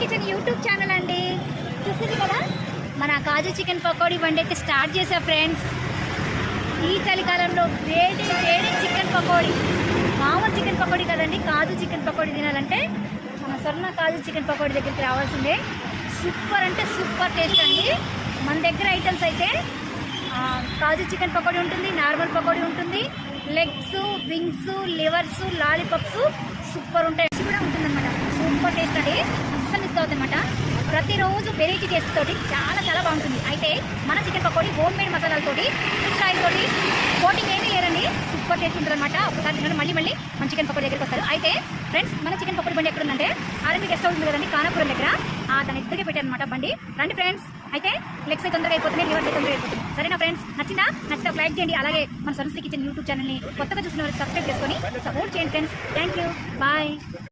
Kitchen YouTube channel అండి. చూసింది కదా? మన కాజు చికెన్ పకోడీ వండి అయితే స్టార్ట్ చేసా ఫ్రెండ్స్. ఈ చలికాలంలో వేడి వేడి చికెన్ పకోడీ. మామూలు చికెన్ పకోడీ కదండి కాజు చికెన్ పకోడీ తినాలంటే మన స్వర్ణ కాజు చికెన్ పకోడీ దగ్గరికి రావాల్సిందే. సూపర్ అంటే సూపర్ టేస్ట్ అండి. మన దగ్గర ఐటమ్స్ అయితే కాజు చికెన్ పకోడీ ఉంటుంది నార్మల్ పకోడీ ఉంటుంది. Legs wings livers lollipops super ఉంటాయి. కూడా ఉంటుందన్నమాట. సూపర్ టేస్ట్ అండి అస్సలు మిస్ అవుతుంది అనమాట ప్రతిరోజు వెరైటీ టేస్ట్ తోటి చాలా చాలా బాగుంటుంది. అయితే మన చికెన్ పకోడీ హోమ్ మేడ్ మసాలాలతోటి ఫిష్ ఆయిల్ తోటి కోటింగ్ ఏమీ లేరండి సూపర్ టేస్ట్ ఉంటుంది అనమాట ఒకసారి తినడం. మళ్ళీ మళ్ళీ మన చికెన్ పకోడీ దగ్గరికి వస్తారు. అయితే ఫ్రెండ్స్ మన చికెన్ పకోడీ బండి ఎక్కడ ఉందంటే ఆర్ఎంపీ గెస్ట్ హౌస్ ఉంది కదండి కానాపురం దగ్గర. ఆ దాని ఎదురుగా పెట్టారు అనమాట బండి. రండి ఫ్రెండ్స్. అయితే లెగ్స్ అయితే తొందరగా అయిపోతున్నాయి లివర్స్ అయితే తొందరగా అయిపోతుంది సరేనా ఫ్రెండ్స్? నచ్చిందా? నచ్చితే ఒక లైక్ చేయండి. అలాగే మన సరస్వతి కిచెన్ యూట్యూబ్ ఛానల్ని కొత్తగా చూసిన వారికి సబ్స్క్రైబ్ చేసుకొని సపోర్ట్ చేయండి ఫ్రెండ్స్. Thank you bye